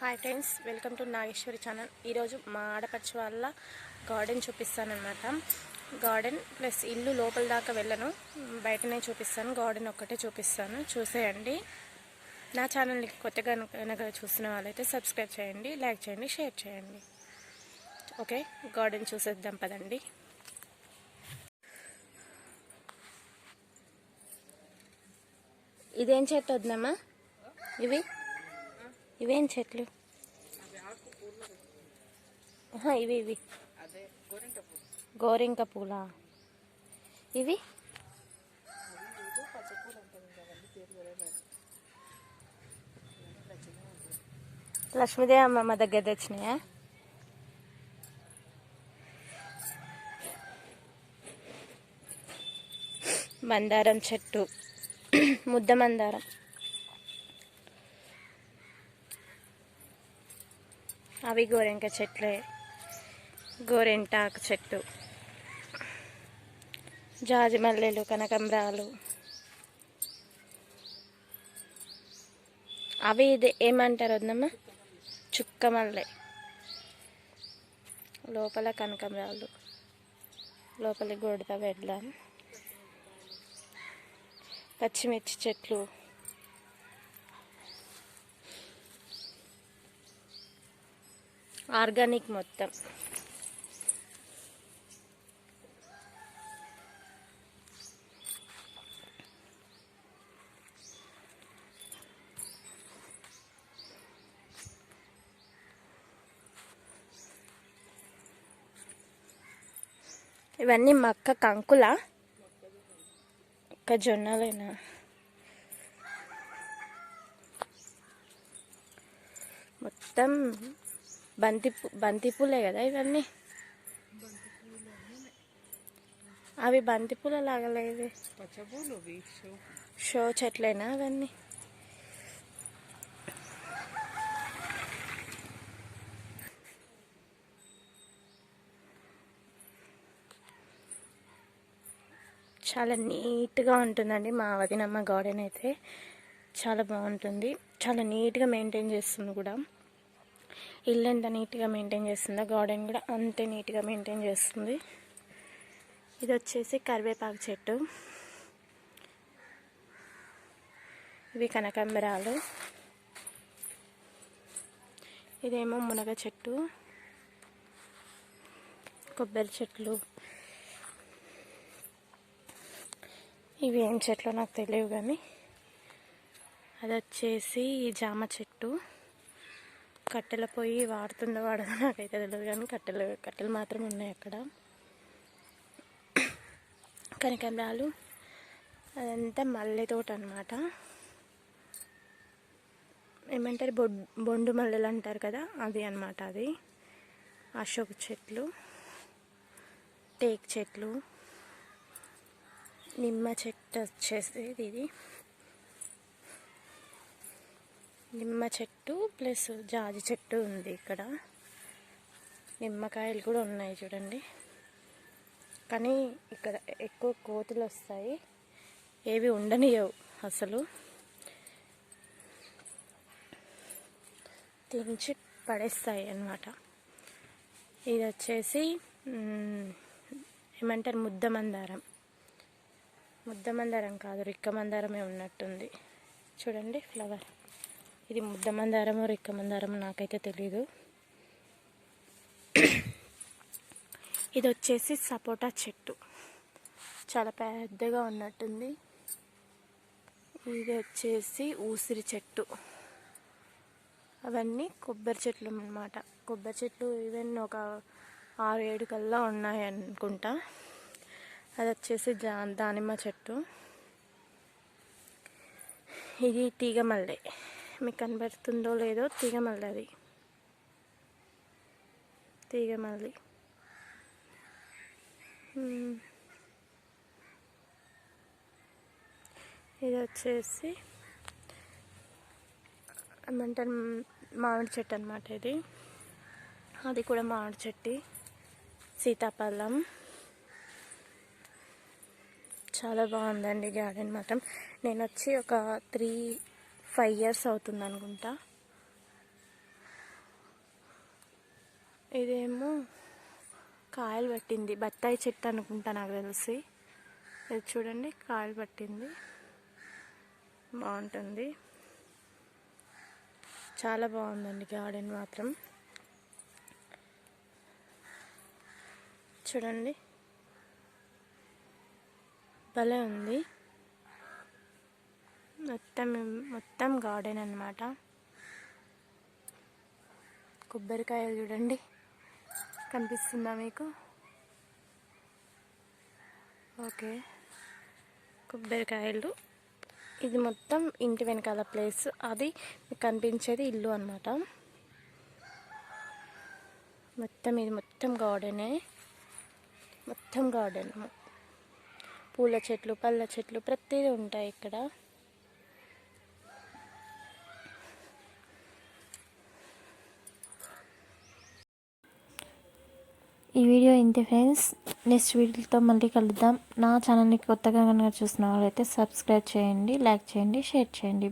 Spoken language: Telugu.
Hi friends welcome to Nageswari channel ఈరోజు మా ఆడపడుచు వాళ్ళ గార్డెన్ చూపిస్తానమాట గార్డెన్ ప్లస్ ఇల్లు లోపల దాకా వెళ్ళను. బయటనే చూపిస్తాను. గార్డెన్ ఒక్కటే చూపిస్తాను. చూసేయండి. నా ఛానల్ని కొత్తగా కనుక చూసిన వాళ్ళైతే సబ్స్క్రైబ్ చేయండి లైక్ చేయండి షేర్ చేయండి. ఓకే గార్డెన్ చూసేద్దాం పదండి. ఇదేం చెట్టు వద్దామా ఇవి? ఇవేం చెట్లు? ఇవి ఇవి. గోరింక పూల? ఇవి? లక్ష్మీదేవి అమ్మమ్మ దగ్గర తెచ్చినాయా? మందారం చెట్టు. ముద్ద మందారం అవి గోరెంక చెట్లే. గోరెంటాకు చెట్టు. జాజి మల్లెలు కనకంబరాలు. అవి ఇది ఏమంటారు వద్దమ్మా? చుక్క మల్లె. లోపల కనకంబరాలు. లోపలి గోడత వెళ్ళాం పచ్చిమిర్చి చెట్లు. ఆర్గానిక్ మొత్తం. ఇవన్నీ మక్క కంకుల ఒక జొన్నలేనా? మొత్తం బంతి బంతి పూలే కదా ఇవన్నీ? అవి బంతి పూల లాగా లేదు పచ్చబూలు అవి షో. షో చెట్లేనా అవన్నీ? చాలా నీట్గా ఉంటుందండి మా వదినమ్మ గార్డెన్ అయితే. చాలా బాగుంటుంది. చాలా నీట్గా మెయింటైన్ చేస్తుంది కూడా. ఇల్లు ఎంత నీట్గా మెయింటైన్ చేస్తుందో గార్డెన్ కూడా అంతే నీట్గా మెయింటైన్ చేస్తుంది. ఇది వచ్చేసి కరివేపాకు చెట్టు. ఇవి కనకాంబరాలు. ఇదేమో మునగ చెట్టు. కొబ్బరి చెట్లు. ఇవి ఏం చెట్లు నాకు తెలియవు కానీ అది వచ్చేసి జామ చెట్టు. కట్టెల పొయ్యి వాడుతుందో వాడదో నాకైతే తెలియదు కానీ కట్టెలు కట్టెలు మాత్రం ఉన్నాయి అక్కడ. కనకాంబరాలు అదంతా మల్లె తోట అనమాట ఏమంటారు? బొడ్ బొండు మల్లెలు అంటారు కదా అది అనమాట అది అశోక్ చెట్లు టేక్ చెట్లు నిమ్మ చెట్టు వచ్చేసి ఇది. నిమ్మ చెట్టు ప్లస్ జాజి చెట్టు ఉంది ఇక్కడ. నిమ్మకాయలు కూడా ఉన్నాయి చూడండి. కానీ ఇక్కడ ఎక్కువ కోతులు వస్తాయి. ఏవి ఉండనియవు అసలు. తించి పడేస్తాయి అన్నమాట. ఇది వచ్చేసి ఏమంటారు? ముద్ద మందారం. ముద్ద మందారం కాదు రిక్క మందారమే ఉన్నట్టుంది. చూడండి ఫ్లవర్. ఇది ముద్ద మందారమో రిక్క మందారమో నాకైతే తెలీదు. ఇది వచ్చేసి సపోటా చెట్టు. చాలా పెద్దగా ఉన్నట్టుంది. ఇది వచ్చేసి ఊసిరి చెట్టు. అవన్నీ కొబ్బరి చెట్లు అన్నమాట. కొబ్బరి చెట్లు ఈవెన్ ఒక ఆరు ఏడు కల్లా ఉన్నాయి అనుకుంటా. అది వచ్చేసి జా దానిమ్మ చెట్టు. ఇది తీగ మల్లె. మీకు కనబడుతుందో లేదో తీగమల్లి అది. తీగమల్లి ఇది వచ్చేసి ఏమంటారు మామిడి చెట్టు అనమాట ఇది. అది కూడా మామిడి చెట్టు. సీతాఫలం. చాలా బాగుందండి గార్డెన్ మాత్రం. నేను వచ్చి ఒక త్రీ ఫైవ్ ఇయర్స్ అవుతుంది అనుకుంటా. ఇదేమో కాయలు పట్టింది. బత్తాయి చెట్టు అనుకుంటా నాకు తెలిసి. ఇది చూడండి కాయలు పట్టింది. బాగుంటుంది. చాలా బాగుందండి గార్డెన్ మాత్రం. చూడండి. భలే ఉంది. మొత్తం మొత్తం గార్డెన్ అన్నమాట. కొబ్బరికాయలు చూడండి. కనిపిస్తుందా మీకు? ఓకే. కొబ్బరికాయలు. ఇది మొత్తం ఇంటి వెనకాల ప్లేస్. అది మీకు కనిపించేది ఇల్లు అన్నమాట. మొత్తం ఇది మొత్తం గార్డెనే. మొత్తం గార్డెన్. పూల చెట్లు పళ్ళ చెట్లు ప్రతిదీ ఉంటాయి ఇక్కడ. ఈ వీడియో ఇంతే ఫ్రెండ్స్? నెక్స్ట్ వీడియోతో మళ్ళీ కలుద్దాం. నా ఛానల్ని కొత్తగా కనుక చూసిన వాళ్ళైతే సబ్స్క్రైబ్ చేయండి లైక్ చేయండి షేర్ చేయండి.